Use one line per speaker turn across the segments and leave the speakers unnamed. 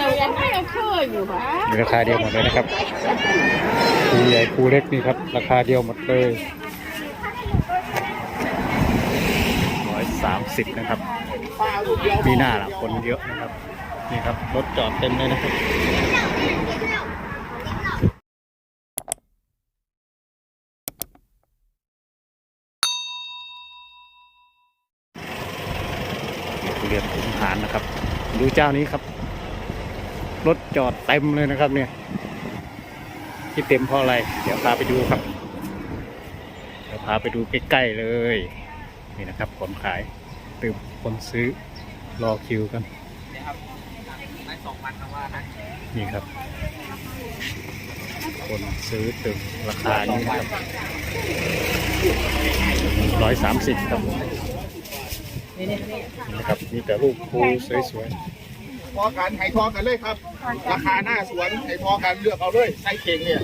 แต่ยังไม่เคยอยู่ปะ
มีราคาเดียวหมดเลยนะครับภูใหญ่ภูเล็กนี่ครับ ราคาเดียวหมดเลยร้อยสามสิบนะครับปีหน้าละคนเยอะนะครับ นี่ครับรถจอดเต็มเลยนะครับเรียนขุนหารนะครับ ดูเจ้านี้ครับ รถจอดเต็มเลยนะครับเนี่ย ที่เต็มเพราะอะไร เดี๋ยวพาไปดูครับ เดี๋ยวพาไปดูใกล้ๆเลย นี่นะครับคนขายตึมคนซื้อรอคิวกัน
ไม่สองพันคำว่านี่
ครับ คนซื้อตึมราคานี้ครับร้อยสามสิบครับนี่นะครับ มีแต่ลูกภูสวย
พอกันไห่ทอกันเลยครับ ราคาหน้าสวนไห่ทอกันเลือกเอาเลยไส้เข่งเนี่ย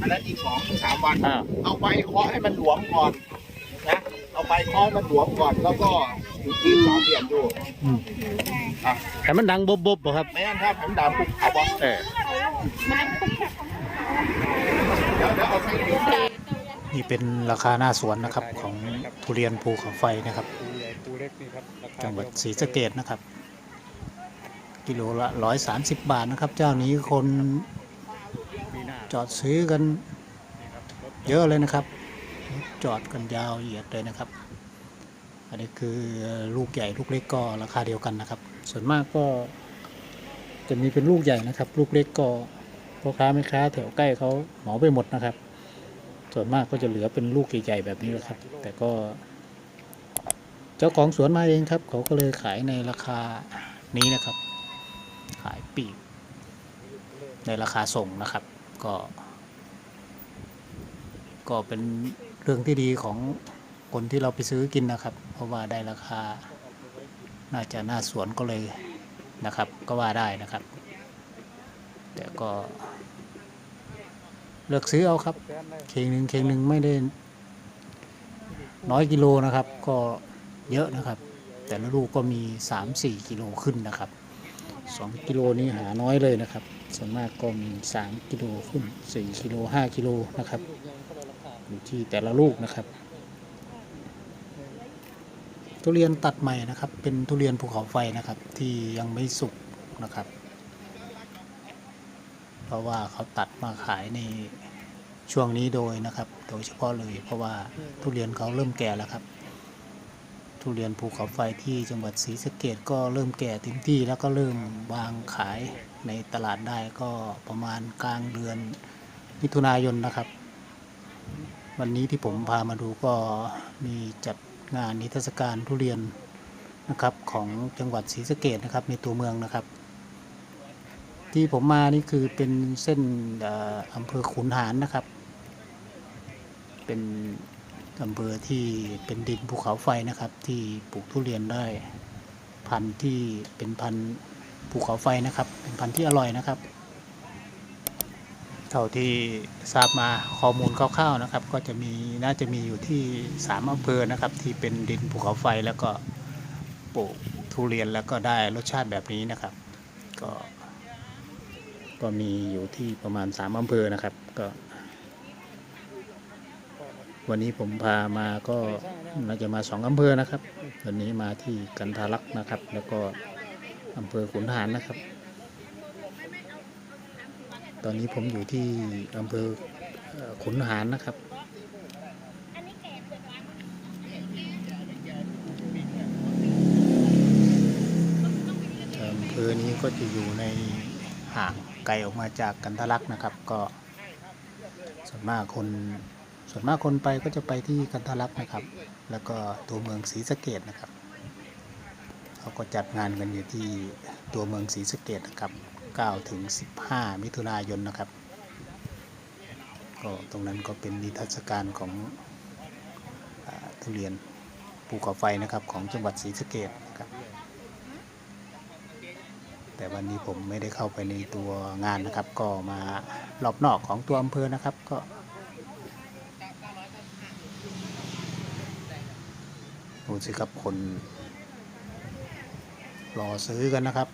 อันนั้นอีกสองถึงสามวัน
ๆอ้าว
เอาไปเคาะให้มันหลวมก่อนนะเอาไปเคาะให้มันหลวมก่อนแล้วก็ถึงที่สามเหลี่ยมดู
อืม
อะ
แต่มันดังบบๆบ่ครับ
ไม่งั้นถ้าผมด่าปุ๊บเอาบอส
เออ
เดี๋ยวเดี๋ยวเอาไส้เข่ง
นี่เป็นราคาหน้าสวนนะครับของทุเรียนภูเขาไฟนะครับ จังหวัดศรีสะเกดนะครับ กิโลละร้อยสามสิบบาทนะครับ เจ้านี้คนจอดซื้อกันเยอะเลยนะครับ จอดกันยาวเหยียดเลยนะครับ อันนี้คือลูกใหญ่ลูกเล็กก็ราคาเดียวกันนะครับ ส่วนมากก็จะมีเป็นลูกใหญ่นะครับ ลูกเล็กก็พ่อค้าแม่ค้าแถวใกล้เขาเหมาไปหมดนะครับ ส่วนมากก็จะเหลือเป็นลูกใหญ่ๆแบบนี้แหละครับ แต่ก็ เจ้าของสวนมาเองครับ เขาก็เลยขายในราคานี้นะครับ ขายปีก ในราคาส่งนะครับ ก็ ก็เป็นเรื่องที่ดีของคนที่เราไปซื้อกินนะครับ เพราะว่าได้ราคา น่าจะหน้าสวนก็เลยนะครับ ก็ว่าได้นะครับ แต่ก็ เลือกซื้อเอาครับ เคงหนึ่งเคงหนึ่งไม่ได้ น้อยกิโลนะครับ ก็เยอะนะครับ แต่ละลูกก็มี 3-4 กิโลขึ้นนะครับ 2 กิโลนี้หาน้อยเลยนะครับ ส่วนมากก็มี 3 กิโลขึ้น 4 กิโล 5 กิโลนะครับ อยู่ที่แต่ละลูกนะครับ ทุเรียนตัดใหม่นะครับ เป็นทุเรียนภูเขาไฟนะครับ ที่ยังไม่สุกนะครับ เพราะว่าเขาตัดมาขายในช่วงนี้โดยนะครับ โดยเฉพาะเลยเพราะว่าทุเรียนเขาเริ่มแก่แล้วครับ ทุเรียนภูเขาไฟที่จังหวัดศรีสะเกดก็เริ่มแก่เต็มที่แล้วก็เริ่มวางขายในตลาดได้ก็ประมาณกลางเดือนมิถุนายนนะครับ วันนี้ที่ผมพามาดูก็มีจัดงานนิทรรศการทุเรียนนะครับของจังหวัดศรีสะเกดนะครับในตัวเมืองนะครับ ที่ผมมานี่คือเป็นเส้นอำเภอขุนหารนะครับ เป็น อำเภอที่เป็นดินภูเขาไฟนะครับ ที่ปลูกทุเรียนได้พันธุ์ที่เป็นพันธุ์ภูเขาไฟนะครับ เป็นพันธุ์ที่อร่อยนะครับ เท่าที่ทราบมาข้อมูลคร่าวๆนะครับ ก็จะมีน่าจะมีอยู่ที่สามอำเภอนะครับ ที่เป็นดินภูเขาไฟแล้วก็ปลูกทุเรียนแล้วก็ได้รสชาติแบบนี้นะครับ ก็ก็มีอยู่ที่ประมาณสามอำเภอนะครับ ก็ วันนี้ผมพามาก็น่าจะมาสองอำเภอนะครับ วันนี้มาที่กันทารักษ์นะครับ แล้วก็อำเภอขุนหารนะครับ ตอนนี้ผมอยู่ที่อำเภอเอ่อขุนหารนะครับอำเภอนี้ก็จะอยู่ในห่างไกลออกมาจากกันทะลักนะครับ ก็ส่วนมากคน ส่วนมากคนไปก็จะไปที่กันทลักนะครับ แล้วก็ตัวเมืองศรีสะเกดนะครับเขาก็จัดงานกันอยู่ที่ตัวเมืองศรีสะเกดนะครับ9ถึง15 มิถุนายนนะครับ ก็ตรงนั้นก็เป็นนิทรรศการของอทุเรียนภูเขาไฟนะครับของจังหวัดศรีสะเกดนะครับ แต่วันนี้ผมไม่ได้เข้าไปในตัวงานนะครับ ก็มารอบนอกของตัวอำเภอนะครับก็ ดูสิครับคนรอซื้อกันนะครับ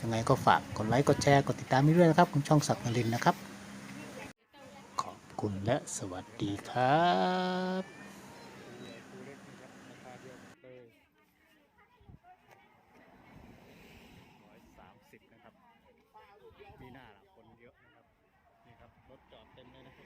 ยังไงก็ฝากกดไลค์กดแชร์กดติดตามด้วยนะครับ คุณช่องศักดิ์นรินนะครับ ขอบคุณและสวัสดีครับร้อยสามสิบนะครับ มีหน้าคนเยอะนะครับ นี่ครับ รถจอดเต็มเลยนะครับ